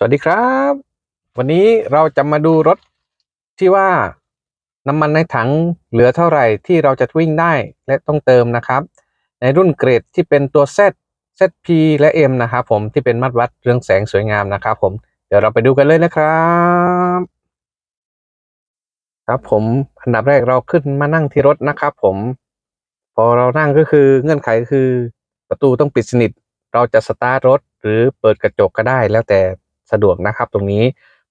สวัสดีครับ วันนี้เราจะมาดูรถที่ว่าน้ำมันในถังเหลือเท่าไหร่ที่เราจะวิ่งได้และต้องเติมนะครับ ในรุ่นเกรดที่เป็นตัว Z ZP และ M นะครับผมที่เป็นมัดวัดเรื่องแสงสวยงามนะครับผมเดี๋ยวเราไปดูกันเลยนะครับ ครับผมอันดับแรกเราขึ้นมานั่งที่รถนะครับ ผม พอเรานั่งก็คือเงื่อนไขคือประตูต้องปิดสนิท เราจะสตาร์ทรถหรือเปิดกระจกก็ได้แล้วแต่ สะดวกนะครับตรงนี้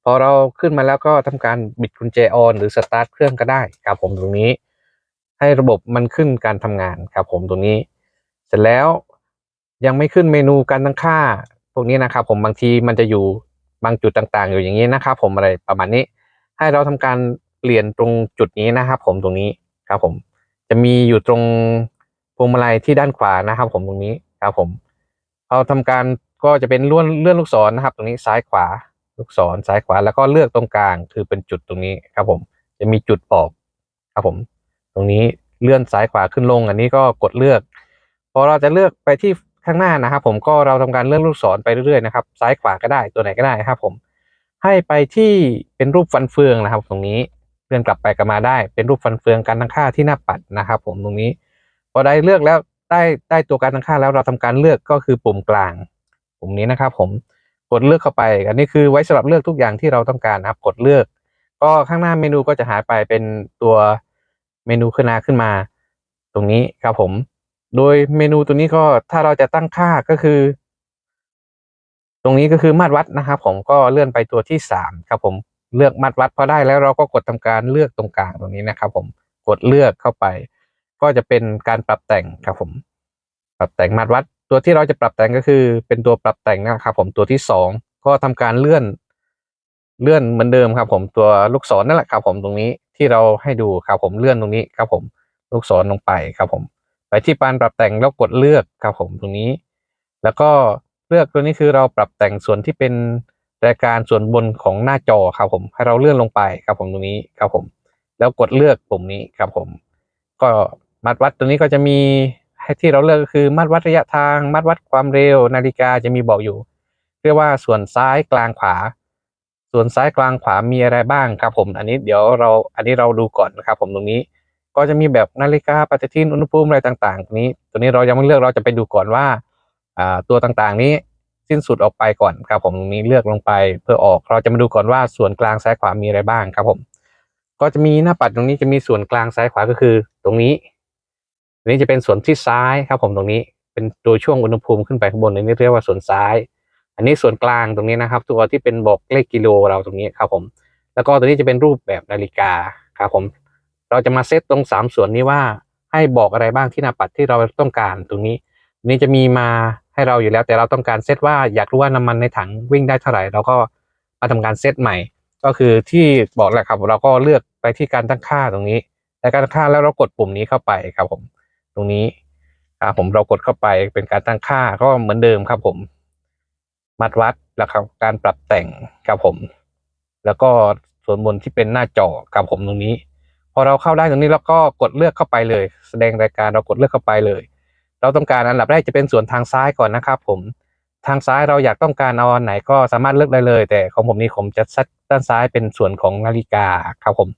พอเราขึ้นมาแล้วก็ทำการบิดกุญแจออนหรือสตาร์ทเครื่องก็ได้ครับผมตรงนี้ ให้ระบบมันขึ้นการทำงานครับผมตรงนี้ เสร็จแล้วยังไม่ขึ้นเมนูการตั้งค่า พวกนี้นะครับ ผมบางทีมันจะอยู่บางจุดต่างๆ อยู่อย่างนี้นะครับ ผมอะไรประมาณนี้ ให้เราทำการเปลี่ยนตรงจุดนี้นะครับ ผมตรงนี้ครับผมจะมีอยู่ตรงพวงมาลัยที่ด้านขวานะครับ ผมตรงนี้ครับผมเราทำการ ก็จะเป็นเลื่อนเลื่อนลูกศรนะครับ ตรงนี้ซ้ายขวาลูกศรซ้ายขวาแล้วก็เลือกตรงกลาง คือเป็นจุดตรงนี้ครับผม จะมีจุดบอกครับผม ตรงนี้เลื่อนซ้ายขวาขึ้นลง อันนี้ก็กดเลือกพอเราจะเลือกไปที่ข้างหน้านะครับ ผมก็เราทำการเลื่อนลูกศรไปเรื่อยๆนะครับซ้ายขวาก็ได้ตัวไหนก็ได้ครับ ผม ให้ไปที่เป็นรูปฟันเฟืองนะครับ ตรงนี้เลื่อนกลับไปกลับมาได้ เป็นรูปฟันเฟืองการตั้งค่าที่หน้าปัดนะครับ ผมตรงนี้พอได้เลือกแล้วได้ได้ตัวการตั้งค่าแล้วเราทำการเลือกก็คือปุ่มกลาง ปุ่มนี้นะครับ ผมกดเลือกเข้าไป อันนี้คือไว้สำหรับเลือกทุกอย่างที่เราต้องการนะครับ กดเลือก ก็ข้างหน้าเมนูก็จะหายไปเป็นตัวเมนูขึ้นมาขึ้นมา ตรงนี้ครับผม โดยเมนูตัวนี้ก็ถ้าเราจะตั้งค่าก็คือ ตรงนี้ก็คือมาตรวัดนะครับผมก็เลื่อนไปตัวที่สามครับผมเลือกมาตรวัดพอได้แล้วเราก็กดทำการเลือกตรงกลางตรงนี้นะครับ ผมกดเลือกเข้าไป ก็จะเป็นการปรับแต่งครับผม ปรับแต่งมาตรวัด ตัวที่เราจะปรับแต่งก็คือเป็นตัวปรับแต่งนะครับผมตัวที่สองก็ทำการเลื่อนเลื่อนเหมือนเดิมครับผมตัวลูกศรนั่นแหละครับผมตรงนี้ที่เราให้ดูครับผมเลื่อนตรงนี้ครับผมลูกศรลงไปครับผม ไปที่ปานปรับแต่งแล้วกดเลือกครับผมตรงนี้ แล้วก็เลือกตัวนี้คือเราปรับแต่งส่วนที่เป็นรายการส่วนบนของหน้าจอครับผมให้เราเลื่อนลงไปครับผมตรงนี้ครับผม แล้วกดเลือกปุ่มนี้ครับผม ก็มัดวัดตัวนี้ก็จะมี ที่เราเลือกก็คือมัดวัดระยะทางมัดวัดความเร็ว นาฬิกาจะมีบอกอยู่ เรียกว่าส่วนซ้ายกลางขวา ส่วนซ้ายกลางขวามีอะไรบ้างครับผม อันนี้เดี๋ยวเราอันนี้เราดูก่อนนะครับ ผมตรงนี้ก็จะมีแบบนาฬิกาปฏิทินอุณหภูมิอะไรต่างๆ ตรงนี้ ตัวนี้เรายังไม่เลือกเราจะไปดูก่อนว่าตัวต่างๆนี้สิ้นสุดออกไปก่อนครับผมตรงนี้เลือกลงไปเพื่อออก เราจะมาดูก่อนว่าส่วนกลางซ้ายขวามีอะไรบ้างครับผม ก็จะมีหน้าปัดตรงนี้จะมีส่วนกลางซ้ายขวาก็คือ ตรงนี้ นี้จะเป็นส่วนที่ซ้ายครับผมตรงนี้เป็นตัวช่วงอุณหภูมิขึ้นไปข้างบนนี้เรียกว่าส่วนซ้าย อันนี้ส่วนกลางตรงนี้นะครับ ตัวที่เป็นบอกเลขกิโลเราตรงนี้ครับผม แล้วก็ตัวนี้จะเป็นรูปแบบนาฬิกาครับผม เราจะมาเซตตรงสามส่วนนี้ว่าให้บอกอะไรบ้างที่หน้าปัดที่เราต้องการตรงนี้นี้จะมีมาให้เราอยู่แล้ว แต่เราต้องการเซตว่าอยากรู้ว่าน้ำมันในถังวิ่งได้เท่าไหร่เราก็มาทำการเซตใหม่ ก็คือที่บอกแหละครับ เราก็เลือกไปที่การตั้งค่าตรงนี้แต่การตั้งค่าแล้วเรากดปุ่มนี้เข้าไปครับผม ตรงนี้ครับผมเรากดเข้าไปเป็นการตั้งค่าก็เหมือนเดิมครับ ผมมัดวัดแล้วครับการปรับแต่งครับผม แล้วก็ส่วนบนที่เป็นหน้าจอครับผมตรงนี้ พอเราเข้าได้ตรงนี้แล้วก็กดเลือกเข้าไปเลย แสดงรายการเรากดเลือกเข้าไปเลย เราต้องการอันดับแรกจะเป็นส่วนทางซ้ายก่อนนะครับผมทางซ้ายเราอยากต้องการเอาอันไหนก็สามารถเลือกได้เลย แต่ของผมนี่ผมจะซัดด้านซ้ายเป็นส่วนของนาฬิกาครับผม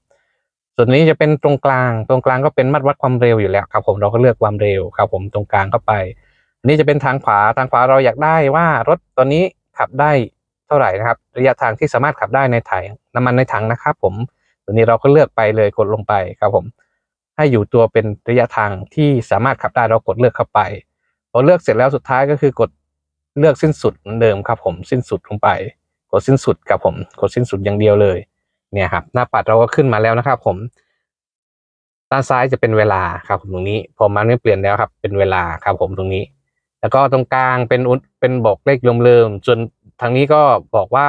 ส่วนนี้จะเป็นตรงกลาง ตรงกลางก็เป็นมัดวัดความเร็วอยู่แล้วครับผมเราก็เลือกความเร็วครับผมตรงกลางเข้าไป อันนี้จะเป็นทางขวาทางขวาเราอยากได้ว่ารถตัวนี้ขับได้เท่าไหร่นะครับ ระยะทางที่สามารถขับได้ในถังน้ำมันในถังนะครับผมตัวนี้เราก็เลือกไปเลยกดลงไปครับผม ให้อยู่ตัวเป็นระยะทางที่สามารถขับได้เรากดเลือกเข้าไปพอเลือกเสร็จแล้วสุดท้ายก็คือกดเลือกสิ้นสุดเหมือนเดิมครับผมสิ้นสุดลงไป กดสิ้นสุดครับผม กดสิ้นสุดอย่างเดียวเลย เนี่ยครับหน้าปัดเราก็ขึ้นมาแล้วนะครับผม ด้านซ้ายจะเป็นเวลาครับผมตรงนี้พอมันไม่เปลี่ยนแล้วครับ เป็นเวลาครับผมตรงนี้ แล้วก็ตรงกลางเป็นอุเป็นบอกเลขเริ่มๆส่วนทางนี้ก็บอกว่า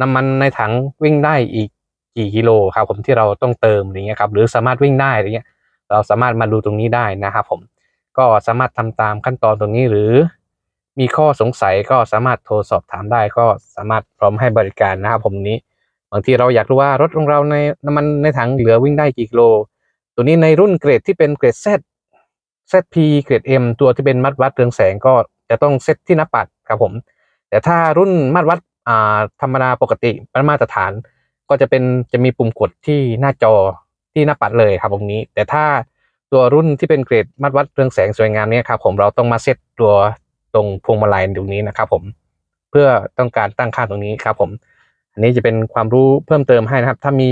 น้ำมันในถังวิ่งได้อีกกี่กิโลครับผมที่เราต้องเติมอย่างเงี้ยครับหรือสามารถวิ่งได้อะไรเงี้ย เราสามารถมาดูตรงนี้ได้นะครับผมก็สามารถทำตามขั้นตอนตรงนี้หรือ มีข้อสงสัยก็สามารถโทรสอบถามได้ก็สามารถพร้อมให้บริการนะครับผมนี้ บางทีเราอยากรู้ว่ารถของเราในน้ำมันในถังเหลือวิ่งได้กี่กิโล ตัวนี้ในรุ่นเกรดที่เป็นเกรด Z ZP เกรด M ตัวที่เป็นมัดวัดเรืองแสงก็จะต้องเซตที่หน้าปัดครับผม แต่ถ้ารุ่นมัดวัดธรรมดาปกติมาตรฐาน ก็จะเป็นจะมีปุ่มกดที่หน้าจอที่หน้าปัดเลยครับตรงนี้ แต่ถ้าตัวรุ่นที่เป็นเกรดมัดวัดเรืองแสงสวยงามเนี่ยครับผมเราต้องมาเซตตัวตรงพวงมาลัยตรงนี้นะครับผมเพื่อต้องการตั้งค่าตรงนี้ครับผม อันนี้จะเป็นความรู้เพิ่มเติมให้นะครับ ถ้ามี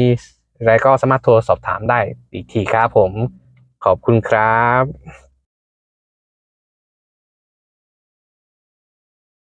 อะไรก็สามารถโทรสอบถามได้อีกทีครับผม ขอบคุณครับ